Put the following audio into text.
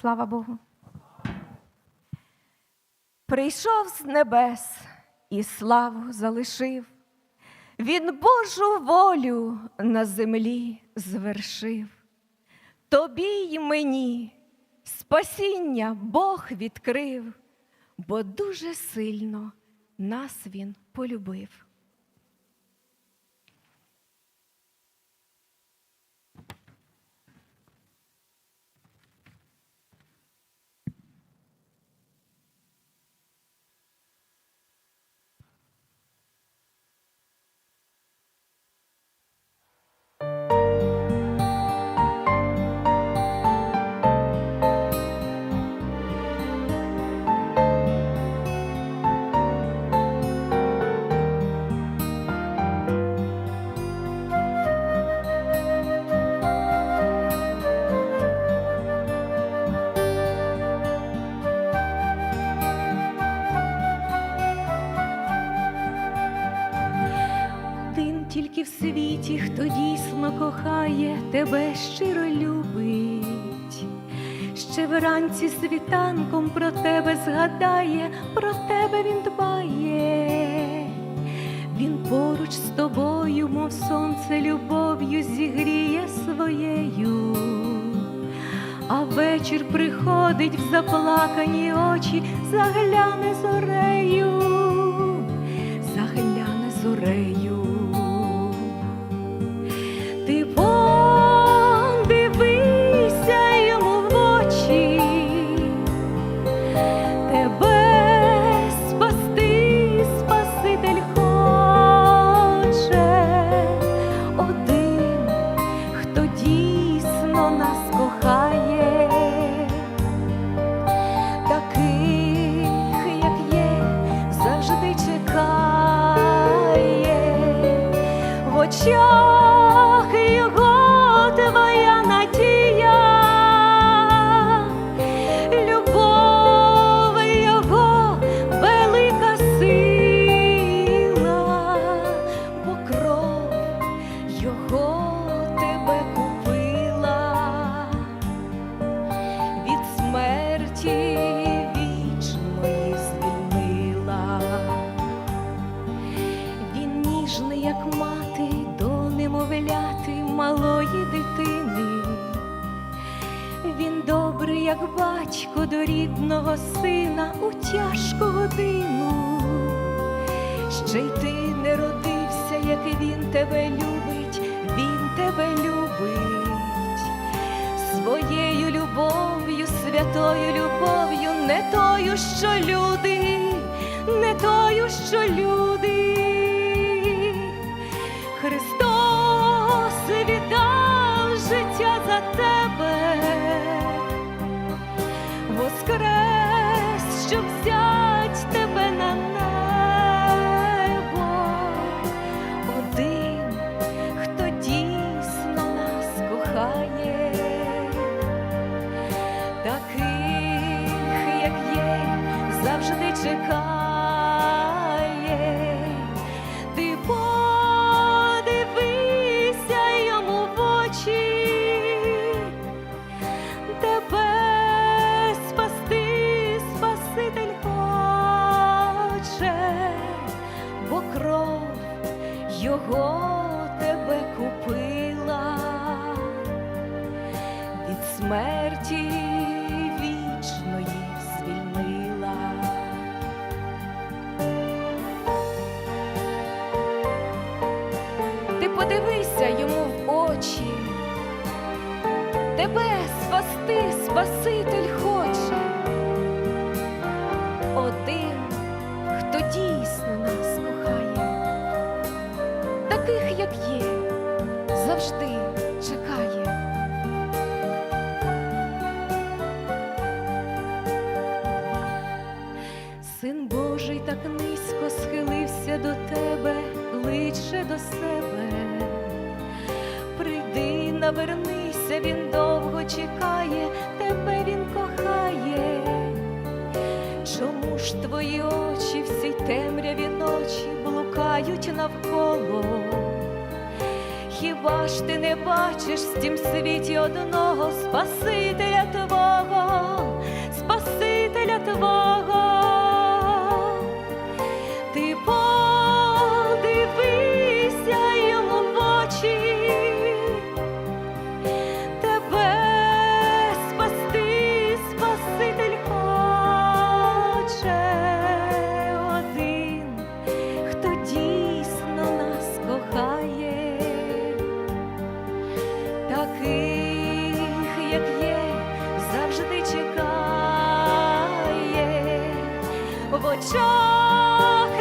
Слава Богу. Прийшов з небес і славу залишив. Він Божу волю на землі звершив. Тобі й мені спасіння Бог відкрив, бо дуже сильно нас Він полюбив. Тільки в світі, хто дійсно кохає, тебе щиро любить. Ще вранці світанком про тебе згадає, про тебе він дбає. Він поруч з тобою, мов сонце любов'ю зігріє своєю. А вечір приходить в заплакані очі, загляне зорею, загляне зорею. Кохає, таких, як є, завжди чекає. В очах ніжний, як мати, до немовляти малої дитини. Він добрий, як батько до рідного сина у тяжку годину. Ще й ти не родився, як він тебе любить, він тебе любить своєю любов'ю, святою любов'ю, не тою, що люди, не тою, що люди. Христос віддав життя за тебе, воскрес, щоб взять тебе на небо. Один, хто дійсно нас кохає, таких, як є, завжди чекає. Його тебе купила від смерті вічної звільнила. Ти подивися йому в очі, тебе спасти, Спаситель хоче. Один, Навернися, він довго чекає, тебе він кохає. Чому ж твої очі всі темряві ночі блукають навколо? хіба ж ти не бачиш в тім світі одного Спасителя Твого, Спасителя Твого? Очах